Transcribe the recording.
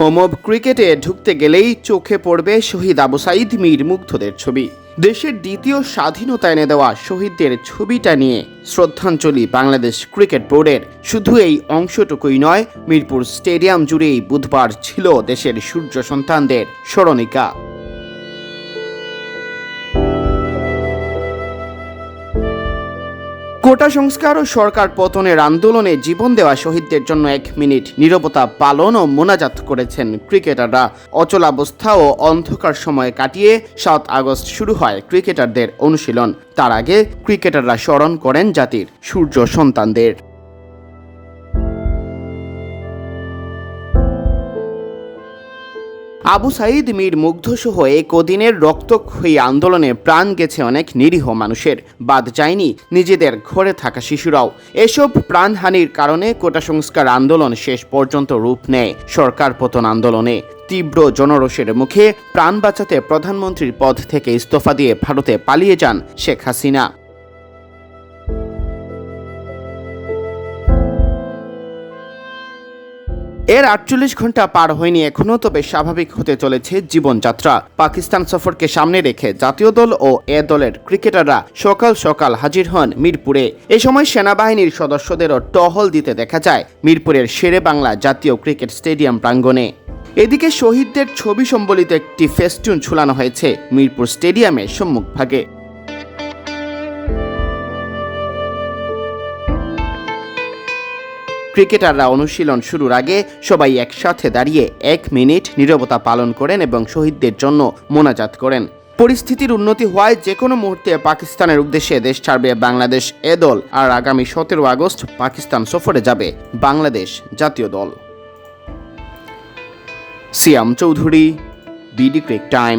Home of ক্রিকেটে ঢুকতে গেলেই চোখে পড়বে শহীদ আবু সাইদ মীর মুগ্ধদের ছবি। দেশের দ্বিতীয় স্বাধীনতা এনে দেওয়া শহীদদের ছবিটা নিয়ে শ্রদ্ধাঞ্জলি বাংলাদেশ ক্রিকেট বোর্ডের। শুধু এই অংশটুকুই নয়, মিরপুর স্টেডিয়াম জুড়েই বুধবার ছিল দেশের সূর্য সন্তানদের স্মরণিকা। কোটা সংস্কার ও সরকার পতনের আন্দোলনে জীবন দেওয়া শহীদদের জন্য এক মিনিট নিরবতা পালন ও মোনাজাত করেছেন ক্রিকেটাররা। অচলাবস্থা ও অন্ধকার সময় কাটিয়ে সাত আগস্ট শুরু হয় ক্রিকেটারদের অনুশীলন। তার আগে ক্রিকেটাররা স্মরণ করেন জাতির সূর্য সন্তানদের। আবু সাইদ মীর মুগ্ধসহ এক কদিনের রক্তক্ষয়ী আন্দোলনে প্রাণ গেছে অনেক নিরীহ মানুষের। বাদ যায়নি নিজেদের ঘরে থাকা শিশুরাও। এসব প্রাণহানির কারণে কোটা সংস্কার আন্দোলন শেষ পর্যন্ত রূপ নেয়। সরকার পতন আন্দোলনে তীব্র জনরোষের মুখে প্রাণ বাঁচাতে প্রধানমন্ত্রীর পদ থেকে ইস্তফা দিয়ে ভারতে পালিয়ে যান শেখ হাসিনা। এর আটচল্লিশ ঘণ্টা পার হয়নি এখনও তবে স্বাভাবিক হতে চলেছে জীবনযাত্রা। পাকিস্তান সফরকে সামনে রেখে জাতীয় দল ও এ দলের ক্রিকেটাররা সকাল সকাল হাজির হন মিরপুরে। এ সময় সেনাবাহিনীর সদস্যদেরও টহল দিতে দেখা যায় মিরপুরের শেরে বাংলা জাতীয় ক্রিকেট স্টেডিয়াম প্রাঙ্গণে। এদিকে শহীদদের ছবি সম্বলিত একটি ফেস্টুন ঝুলানো হয়েছে মিরপুর স্টেডিয়ামের সম্মুখভাগে। ক্রিকেটাররা অনুশীলন শুরুর আগে সবাই একসাথে দাঁড়িয়ে এক মিনিট নীরবতা পালন করেন এবং শহীদদের জন্য মোনাজাত করেন। পরিস্থিতির উন্নতি হওয়ায় যে কোনো মুহূর্তে পাকিস্তানের উদ্দেশ্যে দেশ ছাড়বে বাংলাদেশ এ দল আর আগামী সতেরো আগস্ট পাকিস্তান সফরে যাবে বাংলাদেশ জাতীয় দল। Siam Chowdhury, BD crick time.